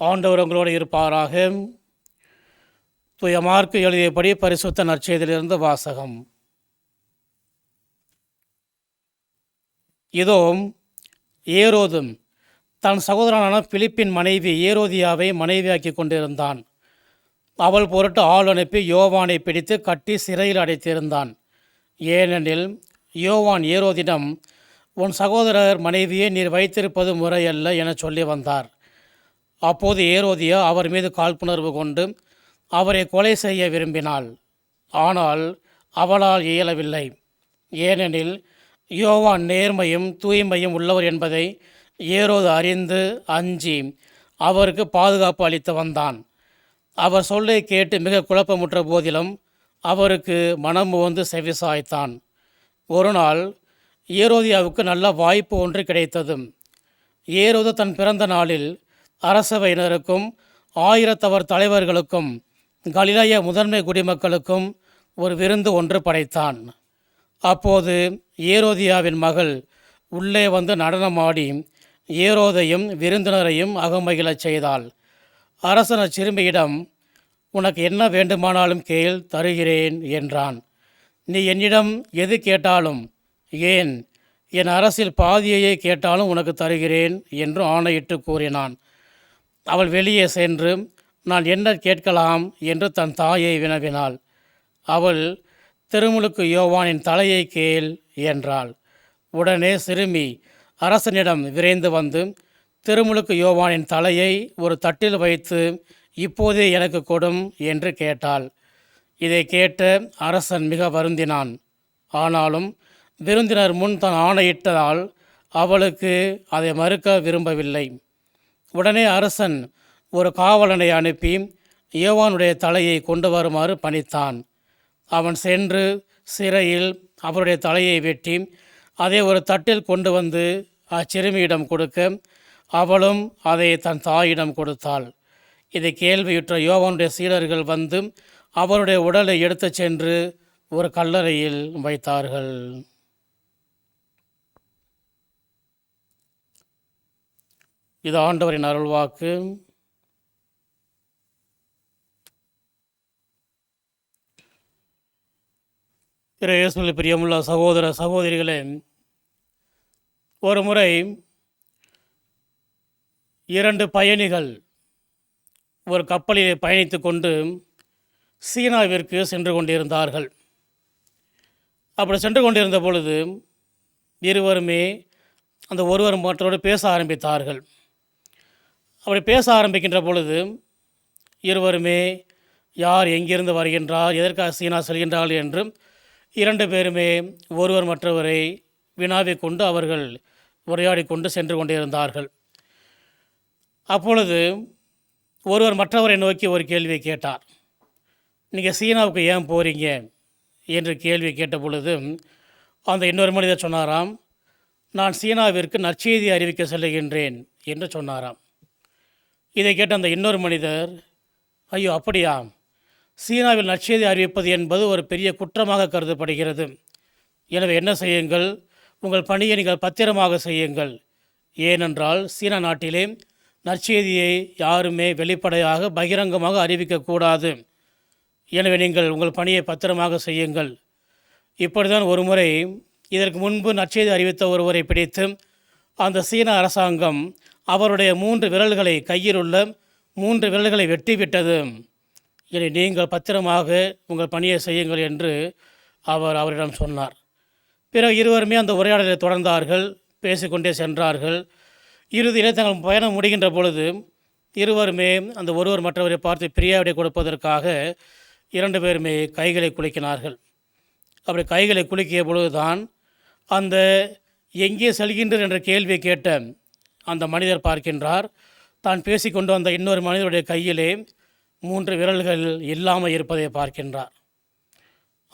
ஆண்டவர் உங்களோடு இருப்பாராக. துயமார்க்கு எழுதியபடி பரிசுத்த நற்செய்தியிலிருந்து வாசகம். இதோ ஏரோதும் தன் சகோதரனான பிலிப்பின் மனைவி ஏரோதியாவை மனைவியாக்கி கொண்டிருந்தான். அவள் பொருட்டு ஆள் அனுப்பி யோவானை பிடித்து கட்டி சிறையில் அடைத்திருந்தான். ஏனெனில் யோவான் ஏரோதிடம் உன் சகோதரர் மனைவியை நீர் வைத்திருப்பது முறையல்ல என சொல்லி வந்தார். அப்போது ஏரோதியா அவர் மீது காழ்ப்புணர்வு கொண்டு அவரை கொலை செய்ய விரும்பினாள் ஆனால் அவளால் இயலவில்லை. ஏனெனில் யோவான் நேர்மையும் தூய்மையும் உள்ளவர் என்பதை ஏரோது அறிந்து அஞ்சி அவருக்கு பாதுகாப்பு அளித்து வந்தான். அவர் சொல்லை கேட்டு மிக குழப்பமுற்ற போதிலும் அவருக்கு மனம் வந்து செவிசாய்த்தான் ஒரு நாள் ஏரோதியாவுக்கு நல்ல வாய்ப்பு ஒன்று கிடைத்தது. ஏரோது தன் பிறந்த நாளில் அரசவையினருக்கும் ஆயிரத்தவர் தலைவர்களுக்கும் கலிலய முதன்மை குடிமக்களுக்கும் ஒரு விருந்து ஒன்று படைத்தான். அப்போது ஏரோதியாவின் மகள் உள்ளே வந்து நடனமாடி ஏரோதையும் விருந்தினரையும் அகமகிழச் செய்தாள். அரசன சிறுமியிடம் உனக்கு என்ன வேண்டுமானாலும் கேள் தருகிறேன் என்றான். நீ என்னிடம் எது கேட்டாலும் ஏன் என் அரசில் பாதியையே கேட்டாலும் உனக்கு தருகிறேன் என்று ஆணையிட்டு கூறினான். அவள் வெளியே சென்று நான் என்ன கேட்கலாம்? என்று தன் தாயை வினவினாள். அவள் திருமுழுக்கு யோவானின் தலையை கேள் என்றாள். உடனே சிறுமி அரசனிடம் விரைந்து வந்து திருமுழுக்கு யோவானின் தலையை ஒரு தட்டில் வைத்து இப்போதே எனக்கு கொடும் என்று கேட்டாள். இதை கேட்ட அரசன் மிக வருந்தினான். ஆனாலும் விருந்தினர் முன் தான் ஆணையிட்டதால் அவளுக்கு அதை மறுக்க விரும்பவில்லை. உடனே அரசன் ஒரு காவலனை அனுப்பி யோவானுடைய தலையை கொண்டு வருமாறு பணித்தான். அவன் சென்று சிறையில் அவருடைய தலையை வெட்டி அதை ஒரு தட்டில் கொண்டு வந்து அச்சிறுமியிடம் கொடுக்க அவளும் அதை தன் தாயிடம் கொடுத்தாள். இதை கேள்வியுற்ற யோவானுடைய சீடர்கள் வந்து அவருடைய உடலை எடுத்துச் சென்று ஒரு கல்லறையில் வைத்தார்கள். இது ஆண்டவரின் அருள்வாக்கு. இயேசுவில் பிரியமுள்ள சகோதர சகோதரிகளே ஒரு முறை இரண்டு பயணிகள் ஒரு கப்பலிலே பயணித்து கொண்டு சீனாவிற்கு சென்று கொண்டிருந்தார்கள். அப்படி சென்று கொண்டிருந்த பொழுது இருவருமே அந்த ஒருவர் மற்றோடு பேச ஆரம்பித்தார்கள். அப்படி பேச ஆரம்பிக்கின்ற பொழுது இருவருமே யார் எங்கிருந்து வருகின்றார் எதற்காக சீனா செல்கின்றார்கள் என்று இரண்டு பேருமே ஒருவர் மற்றவரை வினாவிக் கொண்டு அவர்கள் உரையாடி கொண்டு சென்று கொண்டிருந்தார்கள். அப்பொழுது ஒருவர் மற்றவரை நோக்கி ஒரு கேள்வியை கேட்டார். நீங்கள் சீனாவுக்கு ஏன் போகிறீங்க என்று கேள்வி கேட்ட பொழுது அந்த இன்னொரு மனிதர் சொன்னாராம் நான் சீனாவிற்கு நற்செய்தி அறிவிக்க செல்லுகின்றேன் என்று சொன்னாராம். இதை கேட்ட அந்த இன்னொரு மனிதர் ஐயோ அப்படியா? சீனாவில் நற்செய்தி அறிவிப்பது என்பது ஒரு பெரிய குற்றமாக கருதப்படுகிறது. எனவே என்ன செய்யுங்கள்? உங்கள் பணியை நீங்கள் பத்திரமாக செய்யுங்கள். ஏனென்றால் சீனா நாட்டிலே நற்செய்தியை யாருமே வெளிப்படையாக பகிரங்கமாக அறிவிக்கக்கூடாது. எனவே நீங்கள் உங்கள் பணியை பத்திரமாக செய்யுங்கள். இப்படிதான் ஒரு முறை இதற்கு முன்பு நற்செய்தி அறிவித்த ஒருவரை பிடித்து அந்த சீன அரசாங்கம் அவருடைய மூன்று விரல்களை கையில் உள்ள மூன்று விரல்களை வெட்டிவிட்டது. இனி நீங்கள் பத்திரமாக உங்கள் பணியை செய்யுங்கள் என்று அவர் அவரிடம் சொன்னார். பிறகு இருவருமே அந்த உரையாடலை தொடர்ந்தார்கள் பேசிக்கொண்டே சென்றார்கள். இறுதியிலே தங்கள் பயணம் முடிகின்ற பொழுது இருவருமே அந்த ஒருவர் மற்றவரை பார்த்து பிரியாவிடை கொடுப்பதற்காக இரண்டு பேருமே கைகளை குலுக்கினார்கள். அப்படி கைகளை குலுக்கிய பொழுதுதான் அந்த எங்கே செல்கின்றனர் என்ற கேள்வியை கேட்ட அந்த மனிதர் பார்க்கின்றார். தான் பேசிக்கொண்டு வந்த இன்னொரு மனிதருடைய கையிலே மூன்று விரல்கள் இல்லாமல் இருப்பதை பார்க்கின்றார்.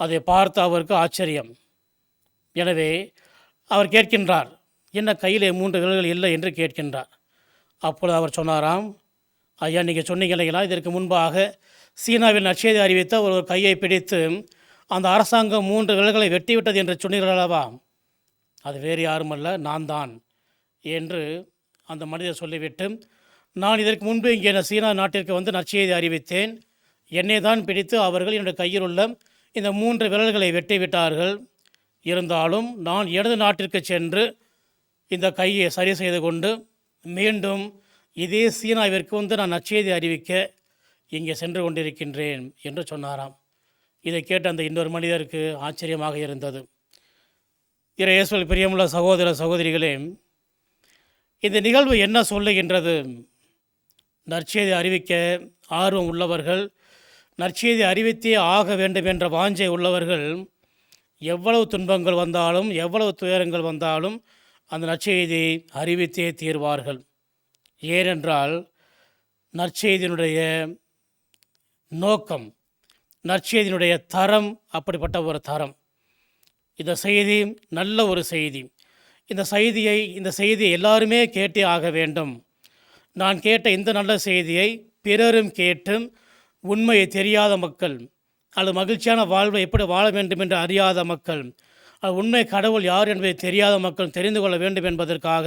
அதை பார்த்து அவருக்கு ஆச்சரியம். எனவே அவர் கேட்கின்றார் என்ன கையிலே மூன்று விரல்கள் இல்லை? என்று கேட்கின்றார். அப்பொழுது அவர் சொன்னாராம் ஐயா நீங்கள் சொன்னீங்க இல்லைங்களா? இதற்கு முன்பாக சீனாவில் நற்செய்தி அறிவித்த ஒரு கையை பிடித்து அந்த அரசாங்கம் மூன்று விரல்களை வெட்டிவிட்டது என்று சொன்னீர்கள் அது வேறு யாருமல்ல நான் தான் என்று அந்த மனிதர் சொல்லிவிட்டு நான் இதற்கு முன்பு இங்கே நான் சீனா நாட்டிற்கு வந்து நற்செய்தி அறிவித்தேன். என்னை தான் பிடித்து அவர்கள் என்னுடைய கையில் உள்ள இந்த மூன்று விரல்களை வெட்டி விட்டார்கள் இருந்தாலும் நான் இடது நாட்டிற்கு சென்று இந்த கையை சரி செய்து கொண்டு மீண்டும் இதே சீனாவிற்கு வந்து நான் நற்செய்தி அறிவிக்க இங்கே சென்று கொண்டிருக்கின்றேன் என்று சொன்னாராம். இதை கேட்ட அந்த இன்னொரு மனிதருக்கு ஆச்சரியமாக இருந்தது. இறையேசுவல் பிரியமுள்ள சகோதர சகோதரிகளே இந்த நிகழ்வு என்ன சொல்லுகின்றது? நற்செய்தி அறிவிக்க ஆர்வம் உள்ளவர்கள் நற்செய்தி அறிவித்தே ஆக வேண்டும் என்ற வாஞ்சை உள்ளவர்கள் எவ்வளவு துன்பங்கள் வந்தாலும் எவ்வளவு துயரங்கள் வந்தாலும் அந்த நற்செய்தியை அறிவித்தே தீர்வார்கள். ஏனென்றால் நற்செய்தியினுடைய நோக்கம் நற்செய்தியினுடைய தரம் அப்படிப்பட்ட ஒரு தரம். இந்த செய்தி நல்ல ஒரு செய்தி. இந்த செய்தியை இந்த செய்தியை எல்லாருமே கேட்டே ஆக வேண்டும். நான் கேட்ட இந்த நல்ல செய்தியை பிறரும் கேட்டும். உண்மையை தெரியாத மக்கள் அல்லது மகிழ்ச்சியான வாழ்வை எப்படி வாழ வேண்டும் என்று அறியாத மக்கள் அது உண்மை கடவுள் யார் என்பதை தெரியாத மக்கள் தெரிந்து கொள்ள வேண்டும் என்பதற்காக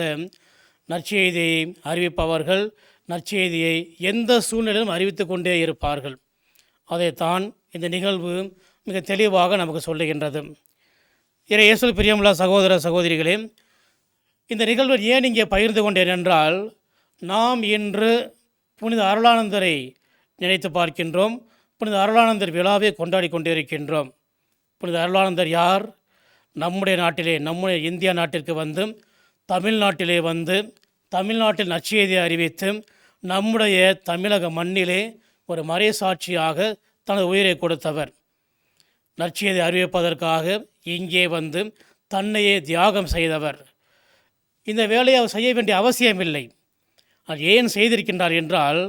நற்செய்தியை அறிவிப்பவர்கள் நற்செய்தியை எந்த சூழ்நிலையிலும் அறிவித்து கொண்டே இருப்பார்கள். அதைத்தான் இந்த நிகழ்வு மிக தெளிவாக நமக்கு சொல்லுகின்றது. இறை இயேசு பிரியமுள்ள சகோதர சகோதரிகளே இந்த நிகழ்வு ஏன் இங்கே பகிர்ந்து கொண்டேன் என்றால் நாம் இன்று புனித அருளானந்தரை நினைத்து பார்க்கின்றோம். புனித அருளானந்தர் விழாவை கொண்டாடி கொண்டிருக்கின்றோம். புனித அருளானந்தர் யார்? நம்முடைய நாட்டிலே நம்முடைய இந்தியா நாட்டிற்கு வந்து தமிழ்நாட்டிலே வந்து தமிழ்நாட்டில் நற்செய்தியை அறிவித்து நம்முடைய தமிழக மண்ணிலே ஒரு மறைசாட்சியாக தனது உயிரை கொடுத்தவர். நற்செய்தி அறிவிப்பதற்காக இங்கே வந்து தன்னையே தியாகம் செய்தவர். இந்த வேலையை அவர் செய்ய வேண்டிய அவசியமில்லை. அது ஏன் செய்திருக்கின்றார் என்றால்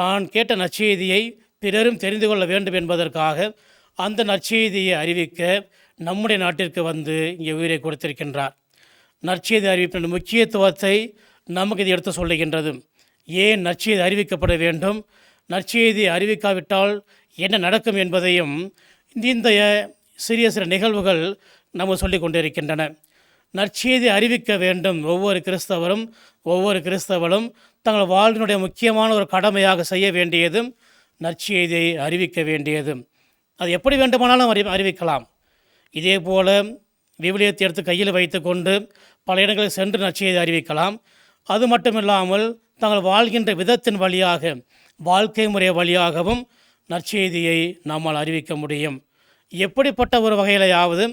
தான் கேட்ட நற்செய்தியை பிறரும் தெரிந்து கொள்ள வேண்டும் என்பதற்காக அந்த நற்செய்தியை அறிவிக்க நம்முடைய நாட்டிற்கு வந்து இங்கே உயிரை கொடுத்திருக்கின்றார். நற்செய்தி அறிவிப்பின் முக்கியத்துவத்தை நமக்கு இது எடுத்து சொல்லுகின்றது. ஏன் நற்செய்தி அறிவிக்கப்பட வேண்டும்? நற்செய்தி அறிவிக்காவிட்டால் என்ன நடக்கும் என்பதையும் இந்த சிறிய சிறு நிகழ்வுகள் நம்ம சொல்லிக் கொண்டிருக்கின்றன. நற்செய்தி அறிவிக்க வேண்டும். ஒவ்வொரு கிறிஸ்தவரும் ஒவ்வொரு கிறிஸ்தவரும் தங்கள் வாழ்வினுடைய முக்கியமான ஒரு கடமையாக செய்ய வேண்டியதும் நற்செய்தியை அறிவிக்க வேண்டியதும் அது எப்படி வேண்டுமானாலும் அறி அறிவிக்கலாம். இதே போல விவிலியத்தை எடுத்து கையில் வைத்துக்கொண்டு பல இடங்களில் சென்று நற்செய்தி அறிவிக்கலாம். அது மட்டுமில்லாமல் தாங்கள் வாழ்கின்ற விதத்தின் வழியாக வாழ்க்கை முறை வழியாகவும் நற்செய்தியை நம்மால் அறிவிக்க முடியும். எப்படிப்பட்ட ஒரு வகையிலையாவது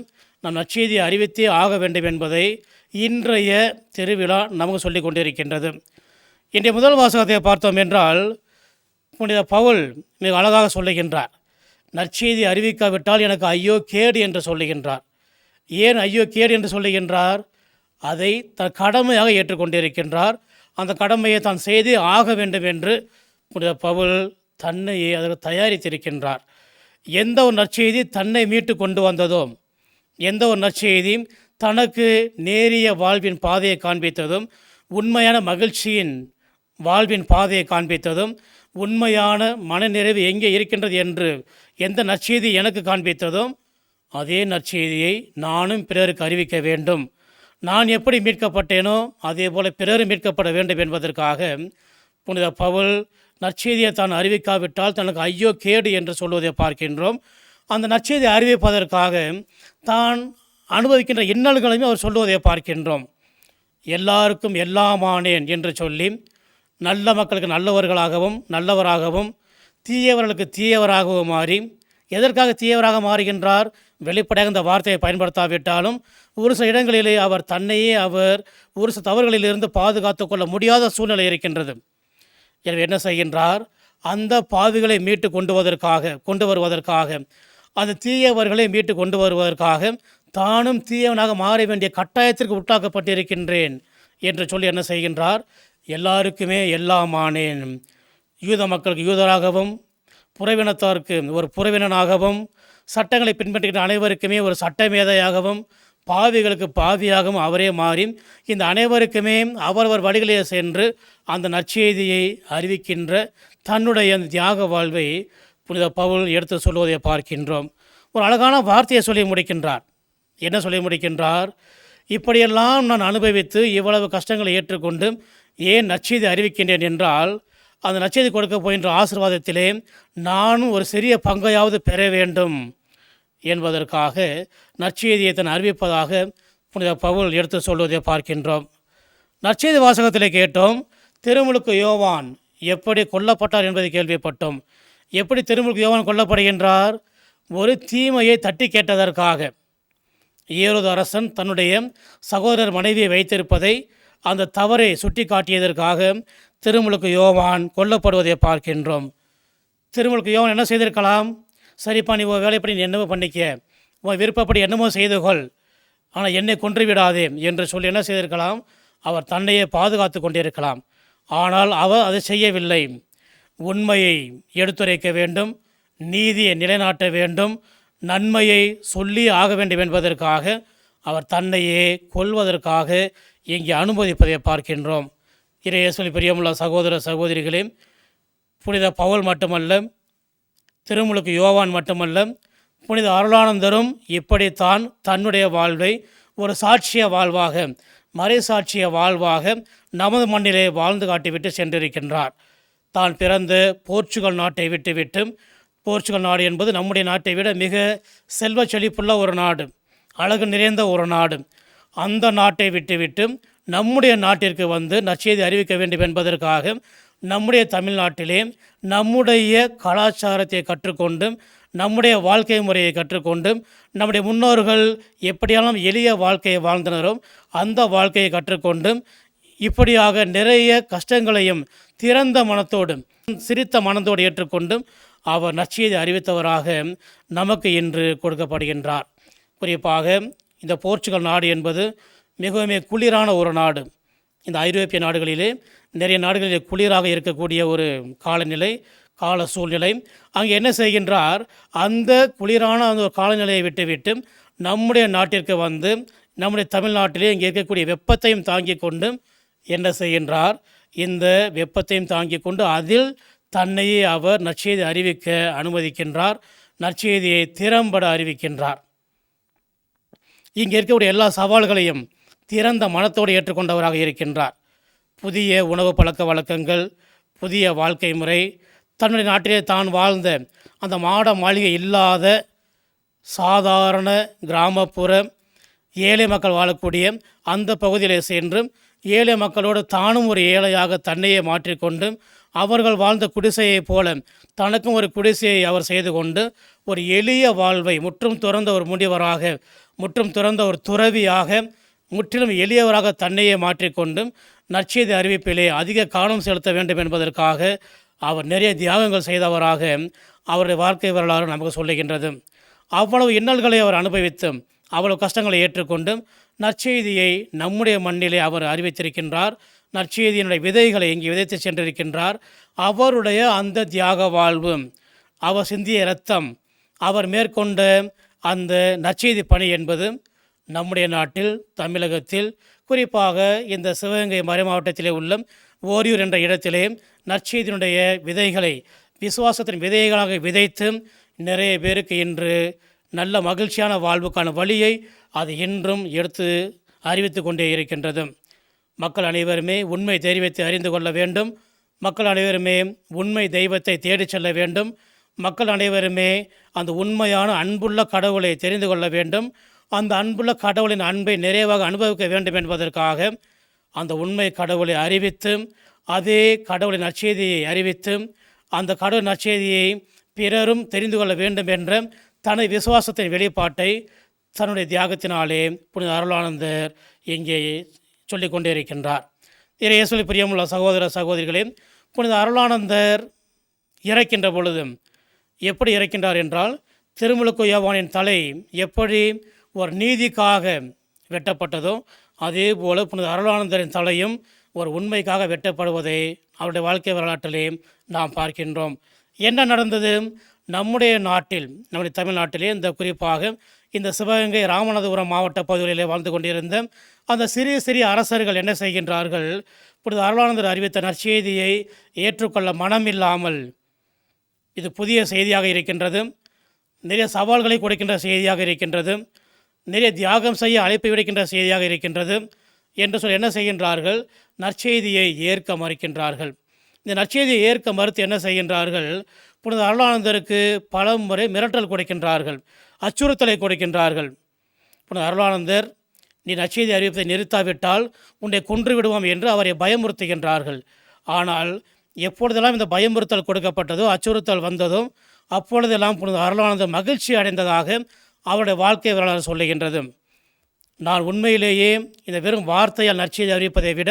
நாம் நற்செய்தியை அறிவித்தே ஆக வேண்டும் என்பதை இன்றைய திருவிழா நமக்கு சொல்லிக் கொண்டிருக்கின்றது. இன்றைய முதல் வாசகத்தை பார்த்தோம் என்றால் புனித பவுல் மிக அழகாக சொல்லுகின்றார். நற்செய்தி அறிவிக்காவிட்டால் எனக்கு ஐயோ கேடு என்று சொல்லுகின்றார். ஏன் ஐயோ கேடு என்று சொல்லுகின்றார்? அதை தன் கடமையாக ஏற்றுக்கொண்டிருக்கின்றார். அந்த கடமையை தான் செய்தே ஆக வேண்டும் என்று புனித பவுல் தன்னையே அதற்கு தயாரித்திருக்கின்றார். எந்த ஒரு நற்செய்தி தன்னை மீட்டு கொண்டு வந்ததோ எந்த ஒரு நற்செய்தியும் தனக்கு நேரிய வாழ்வின் பாதையை காண்பித்ததும் உண்மையான மகிழ்ச்சியின் வாழ்வின் பாதையை காண்பித்ததும் உண்மையான மனநிறைவு எங்கே இருக்கின்றது என்று எந்த நற்செய்தி எனக்கு காண்பித்ததும் அதே நற்செய்தியை நானும் பிறருக்கு அறிவிக்க வேண்டும். நான் எப்படி மீட்கப்பட்டேனோ அதே போல் பிறரும் மீட்கப்பட வேண்டும் என்பதற்காக புனித பவுல் நற்செய்தியை தான் அறிவிக்காவிட்டால் தனக்கு ஐயோ கேடு என்று சொல்வதை பார்க்கின்றோம். அந்த நற்செய்தி அறிவிப்பதற்காக தான் அனுபவிக்கின்ற இன்னல்களையும் அவர் சொல்லுவதை பார்க்கின்றோம். எல்லாருக்கும் எல்லாமானேன் என்று சொல்லி நல்ல மக்களுக்கு நல்லவர்களாகவும் நல்லவராகவும் தீயவர்களுக்கு தீயவராகவும் மாறி எதற்காக தீயவராக மாறுகின்றார் வெளிப்படையாக இந்த வார்த்தையை பயன்படுத்தாவிட்டாலும் ஒரு சில இடங்களிலே அவர் தன்னையே அவர் ஒரு சில தவறுகளிலிருந்து பாதுகாத்து கொள்ள முடியாத சூழ்நிலை இருக்கின்றது. எனவே என்ன செய்கின்றார்? அந்த பாவிகளை மீட்டு கொண்டு வருவதற்காக கொண்டு வருவதற்காக அந்த தீயவர்களை மீட்டு கொண்டு வருவதற்காக தானும் தீயவனாக மாற வேண்டிய கட்டாயத்திற்கு உட்டாக்கப்பட்டிருக்கின்றேன் என்று சொல்லி என்ன செய்கின்றார்? எல்லாருக்குமே எல்லாமானேன் யூத மக்களுக்கு யூதராகவும் புறவினத்தாருக்கு ஒரு புறவினனாகவும் சட்டங்களை பின்பற்றுகின்ற அனைவருக்குமே ஒரு சட்டமேதையாகவும் பாவிகளுக்கு பாவியாகவும் அவரே மாறி இந்த அனைவருக்குமே அவரவர் வழிகளிலே சென்று அந்த நற்செய்தியை அறிவிக்கின்ற தன்னுடைய அந்த தியாக வாழ்வை புனித பவுல் எடுத்து சொல்வதை பார்க்கின்றோம். ஒரு அழகான வார்த்தையை சொல்லி முடிக்கின்றார். என்ன சொல்லி முடிக்கின்றார்? இப்படியெல்லாம் நான் அனுபவித்து இவ்வளவு கஷ்டங்களை ஏற்றுக்கொண்டு ஏன் நச்செய்தி அறிவிக்கின்றேன் என்றால் அந்த நச்செய்தி கொடுக்க போகின்ற ஆசீர்வாதத்திலே நானும் ஒரு சிறிய பங்கையாவது பெற வேண்டும் என்பதற்காக நற்செய்தியை தன் அறிவிப்பதாக புனித பவுல் எடுத்து சொல்வதை பார்க்கின்றோம். நற்செய்தி வாசகத்தில் கேட்டோம் திருமுழுக்கு யோவான் எப்படி கொல்லப்பட்டார் என்பதை கேள்விப்பட்டோம். எப்படி திருமுழுக்கு யோவான் கொல்லப்படுகின்றார்? ஒரு தீமையை தட்டி கேட்டதற்காக. ஏரோது அரசன் தன்னுடைய சகோதரர் மனைவியை வைத்திருப்பதை அந்த தவறை சுட்டி காட்டியதற்காக திருமுழுக்கு யோவான் கொல்லப்படுவதை பார்க்கின்றோம். திருமுழுக்கு யோவான் என்ன செய்திருக்கலாம்? சரிப்பா நீ உன் வேலைப்படி நீ என்னமோ பண்ணிக்க. உன் விருப்பப்படி என்னமோ செய்து கொள். ஆனால் என்னை கொன்று விடாதே என்று சொல்லி என்ன செய்திருக்கலாம்? அவர் தன்னையே பாதுகாத்து கொண்டிருக்கலாம். ஆனால் அவர் அதை செய்யவில்லை. உண்மையை எடுத்துரைக்க வேண்டும் நீதியை நிலைநாட்ட வேண்டும் நன்மையை சொல்லி ஆக வேண்டும் என்பதற்காக அவர் தன்னையே கொல்வதற்காக இங்கே அனுமதிப்பதை பார்க்கின்றோம். இறையேசுவில் பிரியமுள்ள சகோதர சகோதரிகளே புனித பவுல் மட்டுமல்ல திருமுழுக்கு யோவான் மட்டுமல்ல புனித அருளானந்தரும் இப்படித்தான் தன்னுடைய வாழ்வை ஒரு சாட்சிய வாழ்வாக மறைசாட்சிய வாழ்வாக நமது மண்ணிலே வாழ்ந்து காட்டிவிட்டு சென்றிருக்கின்றார். தான் பிறந்த போர்ச்சுகல் நாட்டை விட்டுவிட்டு போர்ச்சுகல் நாடு என்பது நம்முடைய நாட்டை விட மிக செல்வ செழிப்புள்ள ஒரு நாடு அழகு நிறைந்த ஒரு நாடு. அந்த நாட்டை விட்டுவிட்டு நம்முடைய நாட்டிற்கு வந்து நற்செய்தி அறிவிக்க வேண்டும் என்பதற்காக நம்முடைய தமிழ்நாட்டிலே நம்முடைய கலாச்சாரத்தை கற்றுக்கொண்டும் நம்முடைய வாழ்க்கை முறையை கற்றுக்கொண்டும் நம்முடைய முன்னோர்கள் எப்படியெல்லாம் எளிய வாழ்க்கையை வாழ்ந்தனரோ அந்த வாழ்க்கையை கற்றுக்கொண்டும் இப்படியாக நிறைய கஷ்டங்களையும் திறந்த மனத்தோடு சிரித்த மனத்தோடு ஏற்றுக்கொண்டு அவர் நற்செய்தி அறிவித்தவராக நமக்கு இன்று கொடுக்கப்படுகின்றார். குறிப்பாக இந்த போர்ச்சுகல் நாடு என்பது மிகவும் குளிரான ஒரு நாடு. இந்த ஐரோப்பிய நாடுகளிலே நிறைய நாடுகளிலே குளிராக இருக்கக்கூடிய ஒரு காலநிலை கால சூழ்நிலை. அங்கே என்ன செய்கின்றார்? அந்த குளிரான அந்த ஒரு காலநிலையை விட்டுவிட்டு நம்முடைய நாட்டிற்கு வந்து நம்முடைய தமிழ்நாட்டிலே இங்கே இருக்கக்கூடிய வெப்பத்தையும் தாங்கி கொண்டு என்ன செய்கின்றார்? இந்த வெப்பத்தையும் தாங்கிக் கொண்டு அதில் தன்னையே அவர் நற்செய்தி அறிவிக்க அனுமதிக்கின்றார். நற்செய்தியை திறம்பட அறிவிக்கின்றார். இங்கே இருக்கக்கூடிய எல்லா சவால்களையும் திறந்த மனத்தோடு ஏற்றுக்கொண்டவராக இருக்கின்றார். புதிய உணவு பழக்க வழக்கங்கள் புதிய வாழ்க்கை முறை தன்னுடைய நாட்டிலே தான் வாழ்ந்த அந்த மாட மாளிகை இல்லாத சாதாரண கிராமப்புற ஏழை மக்கள் வாழக்கூடிய அந்த பகுதியிலே சென்று ஏழை மக்களோடு தானும் ஒரு ஏழையாக தன்னையே மாற்றிக்கொண்டு அவர்கள் வாழ்ந்த குடிசையைப் போல தனக்கும் ஒரு குடிசையை அவர் செய்து கொண்டு ஒரு எளிய வாழ்வை முற்றும் துறந்த ஒரு முனிவராக முற்றும் துறந்த ஒரு துறவியாக முற்றிலும் எளியவராக தன்னையே மாற்றிக்கொண்டும் நற்செய்தி அறிவிப்பிலே அதிக கவனம் செலுத்த வேண்டும் என்பதற்காக அவர் நிறைய தியாகங்கள் செய்தவராக அவருடைய வாழ்க்கை வரலாறு நமக்கு சொல்லுகின்றது. அவ்வளவு இன்னல்களை அவர் அனுபவித்தும் அவ்வளவு கஷ்டங்களை ஏற்றுக்கொண்டும் நற்செய்தியை நம்முடைய மண்ணிலே அவர் அறிவித்திருக்கின்றார். நற்செய்தியினுடைய விதைகளை இங்கே விதைத்து சென்றிருக்கின்றார். அவருடைய அந்த தியாக வாழ்வு அவர் சிந்திய இரத்தம் அவர் மேற்கொண்ட அந்த நற்செய்தி பணி என்பது நம்முடைய நாட்டில் தமிழகத்தில் குறிப்பாக இந்த சிவகங்கை மறைமாவட்டத்திலே உள்ள ஓரியூர் என்ற இடத்திலே நற்செய்தியினுடைய விதைகளை விசுவாசத்தின் விதைகளாக விதைத்து நிறைய பேருக்கு இன்று நல்ல மகிழ்ச்சியான வாழ்வுக்கான வழியை அது இன்றும் எடுத்து அறிவித்து கொண்டே இருக்கின்றது. மக்கள் அனைவருமே உண்மை தெரிவித்து அறிந்து கொள்ள வேண்டும். மக்கள் அனைவருமே உண்மை தெய்வத்தை தேடிச் செல்ல வேண்டும். மக்கள் அனைவருமே அந்த உண்மையான அன்புள்ள கடவுளை தெரிந்து கொள்ள வேண்டும். அந்த அன்புள்ள கடவுளின் அன்பை நிறைவாக அனுபவிக்க வேண்டும் என்பதற்காக அந்த உண்மை கடவுளை அறிவித்து அதே கடவுளின் நற்செய்தியை அறிவித்து அந்த கடவுள் நற்செய்தியை பிறரும் தெரிந்து கொள்ள வேண்டும் என்ற தனது விசுவாசத்தின் வெளிப்பாட்டை தன்னுடைய தியாகத்தினாலே புனித அருளானந்தர் இங்கே சொல்லிக் கொண்டே இருக்கின்றார் இறையேசுவில் பிரியமுள்ள சகோதர சகோதரிகளே புனித அருளானந்தர் இறக்கின்ற பொழுது எப்படி இறக்கின்றார் என்றால் திருமுழுக்கு யோவானின் தலை எப்படி ஒரு நீதிக்காக வெட்டப்பட்டதோ அதே போல் புனித அருளானந்தரின் தலையும் ஒரு உண்மைக்காக வெட்டப்படுவதை அவருடைய வாழ்க்கை வரலாற்றிலே நாம் பார்க்கின்றோம். என்ன நடந்தது? நம்முடைய நாட்டில் நம்முடைய தமிழ்நாட்டிலே இந்த குறிப்பாக இந்த சிவகங்கை ராமநாதபுரம் மாவட்ட பகுதிகளிலே வாழ்ந்து கொண்டிருந்த அந்த சிறிய சிறிய அரசர்கள் என்ன செய்கின்றார்கள்? இப்பொழுது அருளானந்தர் அறிவித்த நற்செய்தியை ஏற்றுக்கொள்ள மனம் இல்லாமல் இது புதிய செய்தியாக இருக்கின்றது. நிறைய சவால்களை கொடுக்கின்ற செய்தியாக இருக்கின்றது. நிறைய தியாகம் செய்ய அழைப்பு விடுக்கின்ற செய்தியாக இருக்கின்றது என்று சொல்லி என்ன செய்கின்றார்கள்? நற்செய்தியை ஏற்க மறுக்கின்றார்கள். இந்த நற்செய்தியை ஏற்க மறுத்து என்ன செய்கின்றார்கள்? புனித அருளானந்தருக்கு பல முறை மிரட்டல் கொடுக்கின்றார்கள் அச்சுறுத்தலை கொடுக்கின்றார்கள். புனித அருளானந்தர் நீ நற்செய்தி அறிவிப்பதை நிறுத்தாவிட்டால் உன்னை கொன்று விடுவோம் என்று அவரை பயமுறுத்துகின்றார்கள். ஆனால் எப்பொழுதெல்லாம் இந்த பயமுறுத்தல் கொடுக்கப்பட்டதோ அச்சுறுத்தல் வந்ததோ அப்பொழுதெல்லாம் புனித அருளானந்தர் மகிழ்ச்சி அடைந்ததாக அவருடைய வாழ்க்கை வரலாறு சொல்லுகின்றது. நான் உண்மையிலேயே இந்த வெறும் வார்த்தையால் நற்செய்தி அறிவிப்பதை விட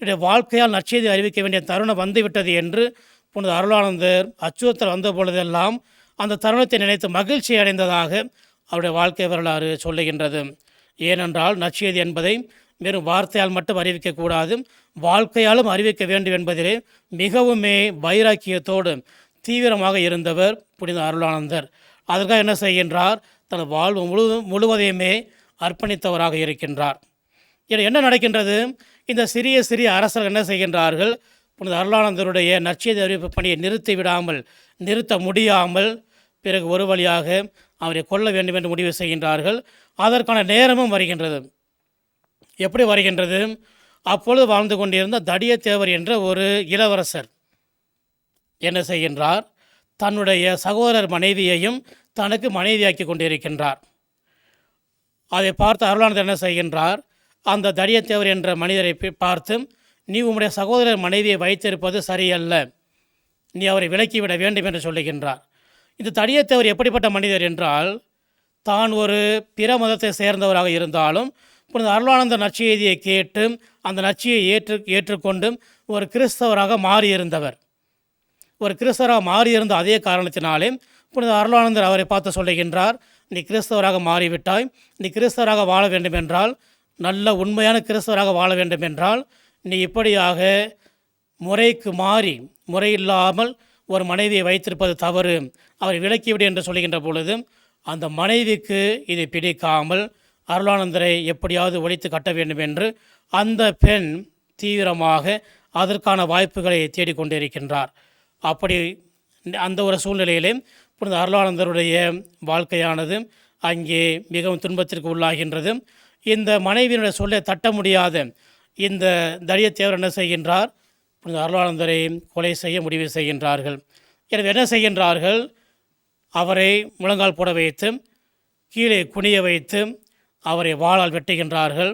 என்னுடைய வாழ்க்கையால் நற்செய்தி அறிவிக்க வேண்டிய தருணம் வந்துவிட்டது என்று புனித அருளானந்தர் அச்சுறுத்தல் வந்த பொழுதெல்லாம் அந்த தருணத்தை நினைத்து மகிழ்ச்சி அடைந்ததாக அவருடைய வாழ்க்கை வரலாறு சொல்லுகின்றது. ஏனென்றால் நச்சியது என்பதை வெறும் வார்த்தையால் மட்டும் அறிவிக்கக்கூடாது வாழ்க்கையாலும் அறிவிக்க வேண்டும் என்பதிலே மிகவுமே வைராக்கியத்தோடு தீவிரமாக இருந்தவர் புனித அருளானந்தர். அதற்காக என்ன செய்கின்றார்? தனது வாழ்வு முழு முழுவதையுமே அர்ப்பணித்தவராக இருக்கின்றார். என்ன நடக்கின்றது? இந்த சிறிய சிறிய அரசர்கள் என்ன செய்கின்றார்கள்? புனித அருளானந்தருடைய நற்செய்தி அறிவிப்பு பணியை நிறுத்தி விடாமல் நிறுத்த முடியாமல் பிறகு ஒரு வழியாக அவரை கொல்ல வேண்டும் என்று முடிவு செய்கின்றார்கள். அதற்கான நேரமும் வருகின்றது. எப்படி வருகின்றது? அப்பொழுது வாழ்ந்து கொண்டிருந்த தடியத்தேவர் என்ற ஒரு இளவரசர் என்ன செய்கின்றார்? தன்னுடைய சகோதரர் மனைவியையும் தனக்கு மனைவியாக்கி கொண்டிருக்கின்றார். அதை பார்த்து அருளானந்தர் என்ன செய்கின்றார்? அந்த தடியத்தேவர் என்ற மனிதரை பார்த்து நீ உம்முடைய சகோதரர் மனைவியை வைத்திருப்பது சரியல்ல. நீ அவரை விலக்கிவிட வேண்டும் என்று சொல்லுகின்றார். இந்த தடியத்தவர் எப்படிப்பட்ட மனிதர் என்றால் தான் ஒரு பிற மதத்தை சேர்ந்தவராக இருந்தாலும் புனித அருளானந்த நற்செய்தியை கேட்டு அந்த நச்சியை ஏற்று ஏற்றுக்கொண்டும் ஒரு கிறிஸ்தவராக மாறியிருந்தவர். ஒரு கிறிஸ்தவராக மாறியிருந்த அதே காரணத்தினாலே புனித அருளானந்தர் அவரை பார்த்து சொல்லுகின்றார் நீ கிறிஸ்தவராக மாறிவிட்டாய். நீ கிறிஸ்தவராக வாழ வேண்டும் என்றால் நல்ல உண்மையான கிறிஸ்தவராக வாழ வேண்டும் என்றால் நீ இப்படியாக முறைக்கு மாறி முறையில்லாமல் ஒரு மனைவியை வைத்திருப்பது தவறு. அவரை விலக்கிவிடு என்று சொல்கின்ற பொழுது அந்த மனைவிக்கு இது பிடிக்காமல் அருளானந்தரை எப்படியாவது ஒழித்து கட்ட வேண்டும் என்று அந்த பெண் தீவிரமாக அதற்கான வாய்ப்புகளை தேடிக்கொண்டிருக்கின்றார். அப்படி அந்த ஒரு சூழ்நிலையிலே புனித அருளானந்தருடைய வாழ்க்கையானது அங்கே மிகவும் துன்பத்திற்கு உள்ளாகின்றது. இந்த மனைவியினுடைய சொல்லை தட்ட முடியாத இந்த தடியத்தேவர் என்ன செய்கின்றார்? புனித அருளானந்தரை கொலை செய்ய முடிவு செய்கின்றார்கள். எனவே என்ன செய்கின்றார்கள்? அவரை முழங்கால் போட வைத்து கீழே குனிய வைத்து அவரை வாளால் வெட்டுகின்றார்கள்.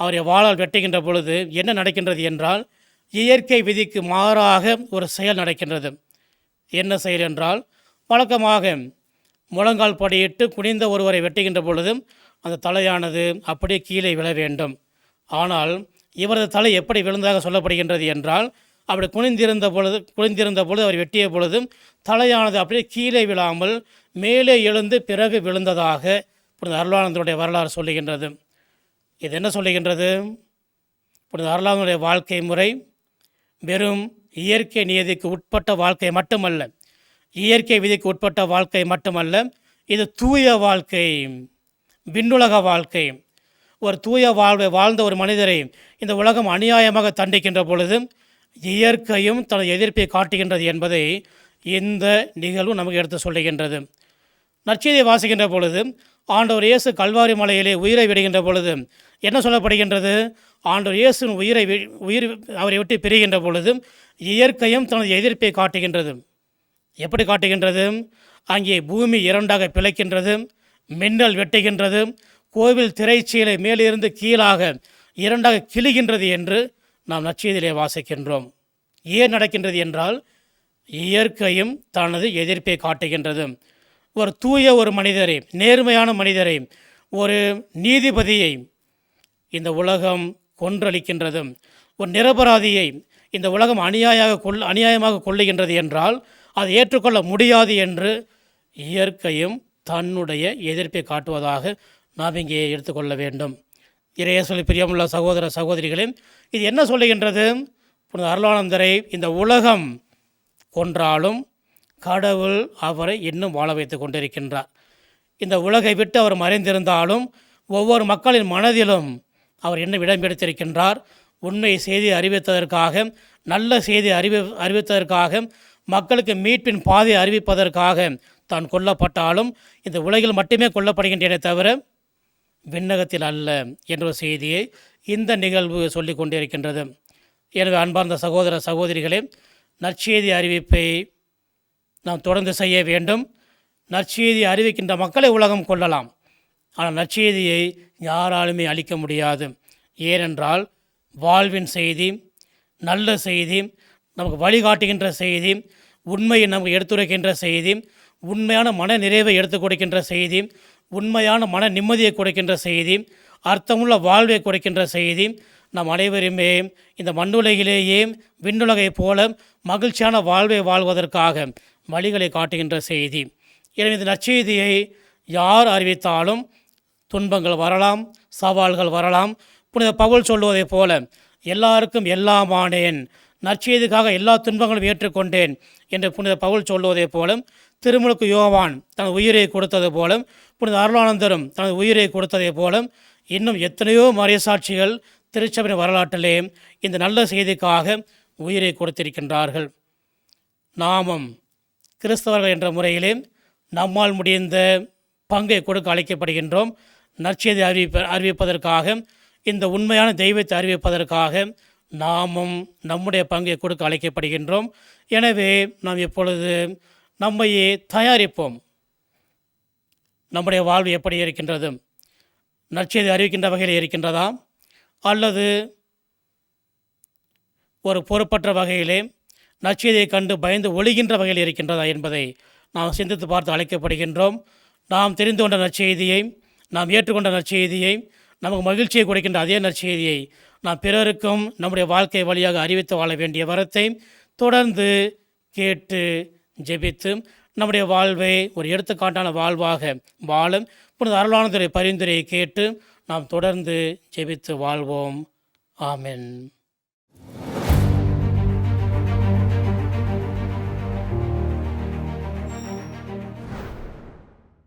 அவரை வாளால் வெட்டுகின்ற பொழுது என்ன நடக்கின்றது என்றால் இயற்கை விதிக்கு மாறாக ஒரு செயல் நடக்கின்றது. என்ன செயல் என்றால் வழக்கமாக முழங்கால் படியிட்டு குனிந்த ஒருவரை வெட்டுகின்ற பொழுது அந்த தலையானது அப்படியே கீழே விழ வேண்டும். ஆனால் இவரது தலை எப்படி விழுந்ததாக சொல்லப்படுகின்றது என்றால் அப்படி குனிந்திருந்த பொழுது குனிந்திருந்த பொழுது அவர் வெட்டிய பொழுது தலையானது அப்படியே கீழே விழாமல் மேலே எழுந்து பிறகு விழுந்ததாக புனித அருளானந்தருடைய வரலாறு சொல்லுகின்றது. இது என்ன சொல்லுகின்றது? புனித அருளானந்தருடைய வாழ்க்கை முறை வெறும் இயற்கை நியதிக்கு உட்பட்ட வாழ்க்கை மட்டுமல்ல இயற்கை விதிக்கு உட்பட்ட வாழ்க்கை மட்டுமல்ல இது தூய வாழ்க்கை விண்ணுலக வாழ்க்கை ஒரு தூய வாழ்வை வாழ்ந்த ஒரு மனிதரை இந்த உலகம் அநியாயமாக தண்டிக்கின்ற பொழுது இயற்கையும் தனது எதிர்ப்பை காட்டுகின்றது என்பதை இந்த நிகழ்வு நமக்கு எடுத்து சொல்லுகின்றது. நற்செய்தியை வாசிக்கின்ற பொழுது ஆண்டவர் இயேசு கல்வாரி மலையிலே உயிரை விடுகின்ற பொழுது என்ன சொல்லப்படுகின்றது? ஆண்டவர் இயேசுவின் உயிரை வி- உயிர் அவரை விட்டு பிரிகின்ற பொழுது இயற்கையும் தனது எதிர்ப்பை காட்டுகின்றது. எப்படி காட்டுகின்றது? அங்கே பூமி இரண்டாக பிழைக்கின்றது மின்னல் வெட்டுகின்றது கோவில் திரைச்சீலை மேலிருந்து கீழாக இரண்டாக கிழிகின்றது என்று நாம் நற்செய்தியிலே வாசிக்கின்றோம். ஏன் நடக்கின்றது என்றால் இயற்கையும் தனது எதிர்ப்பை காட்டுகின்றது. ஒரு தூய ஒரு மனிதரை நேர்மையான மனிதரை ஒரு நீதிபதியை இந்த உலகம் கொன்றளிக்கின்றது. ஒரு நிரபராதியை இந்த உலகம் அநியாயாக கொள் அநியாயமாக கொள்ளுகின்றது என்றால் அதை ஏற்றுக்கொள்ள முடியாது என்று இயற்கையும் தன்னுடைய எதிர்ப்பை காட்டுவதாக நாம் இங்கே எடுத்துக்கொள்ள வேண்டும். இறைய சொல்லி பிரியமுள்ள சகோதர சகோதரிகளே இது என்ன சொல்லுகின்றது? புனித அருளானந்தரை இந்த உலகம் கொன்றாலும் கடவுள் அவரை இன்னும் வாழ வைத்து கொண்டிருக்கின்றார். இந்த உலகை விட்டு அவர் மறைந்திருந்தாலும் ஒவ்வொரு மக்களின் மனதிலும் அவர் இன்னும் இடம் பிடித்திருக்கின்றார். உண்மை செய்தி அறிவித்ததற்காக நல்ல செய்தி அறிவி அறிவித்ததற்காக மக்களுக்கு மீட்பின் பாதை அறிவிப்பதற்காக தான் கொல்லப்பட்டாலும் இந்த உலகில் மட்டுமே கொல்லப்படுகின்றன தவிர விண்ணகத்தில் அல்ல என்ற ஒரு செய்தியை இந்த நிகழ்வு சொல்லிக் கொண்டிருக்கின்றது. எனவே அன்பார்ந்த சகோதர சகோதரிகளே நற்செய்தி அறிவிப்பை நாம் தொடர்ந்து செய்ய வேண்டும். நற்செய்தி அறிவிக்கின்ற மக்களை உலகம் கொள்ளலாம். ஆனால் நற்செய்தியை யாராலுமே அளிக்க முடியாது. ஏனென்றால் வாழ்வின் செய்தி நல்ல செய்தி நமக்கு வழிகாட்டுகின்ற செய்தி உண்மையை நமக்கு எடுத்துரைக்கின்ற செய்தி உண்மையான மன நிறைவை எடுத்துக் கொடுக்கின்ற செய்தி உண்மையான மன நிம்மதியை கொடுக்கின்ற செய்தி அர்த்தமுள்ள வாழ்வை கொடுக்கின்ற செய்தி. நம் அனைவருமே இந்த மண்ணுலகிலேயே விண்ணுலகைப் போல மகிழ்ச்சியான வாழ்வை வாழ்வதற்காக வழிகளை காட்டுகின்ற செய்தி. எனவே இந்த நற்செய்தியை யார் அறிவித்தாலும் துன்பங்கள் வரலாம் சவால்கள் வரலாம். புனித பவுல் சொல்வதைப் போல எல்லாருக்கும் எல்லாமானேன் நற்செய்திக்காக எல்லா துன்பங்களும் ஏற்றுக்கொண்டேன் என்று புனித பவுல் சொல்வதைப் போல திருமுழுக்கு யோவான் தனது உயிரை கொடுத்தது போலும் புனித அருளானந்தரும் தனது உயிரை கொடுத்ததைப் போலும் இன்னும் எத்தனையோ மறைசாட்சிகள் திருச்சபையின் வரலாற்றிலே இந்த நல்ல செய்திக்காக உயிரை கொடுத்திருக்கின்றார்கள். நாமும் கிறிஸ்தவர்கள் என்ற முறையிலே நம்மால் முடிந்த பங்கை கொடுக்க அழைக்கப்படுகின்றோம். நற்செய்தி அறிவிப்ப அறிவிப்பதற்காக இந்த உண்மையான தெய்வத்தை அறிவிப்பதற்காக நாமும் நம்முடைய பங்கை கொடுக்க அழைக்கப்படுகின்றோம். எனவே நாம் எப்பொழுது நம்மையே தயாரிப்போம். நம்முடைய வாழ்வு எப்படி இருக்கின்றது? நற்செய்தி அறிவிக்கின்ற வகையில் இருக்கின்றதா? அல்லது ஒரு பொறுப்பற்ற வகையிலே நற்செய்தியை கண்டு பயந்து ஒழிகின்ற வகையில் இருக்கின்றதா என்பதை நாம் சிந்தித்து பார்த்து அழைக்கப்படுகின்றோம். நாம் தெரிந்து கொண்ட நற்செய்தியை நாம் ஏற்றுக்கொண்ட நற்செய்தியை நமக்கு மகிழ்ச்சியை கொடுக்கின்ற அதே நற்செய்தியை நாம் பிறருக்கும் நம்முடைய வாழ்க்கை வழியாக அறிவித்து வாழ வேண்டிய வரத்தை தொடர்ந்து கேட்டு ஜெபித்து நம்முடைய வாழ்வை ஒரு எடுத்துக்காட்டான வாழ்வாக வாழும் புனித அருளானதுரை பரிந்துரையை கேட்டு நாம் தொடர்ந்து ஜெபித்து வாழ்வோம். ஆமென்.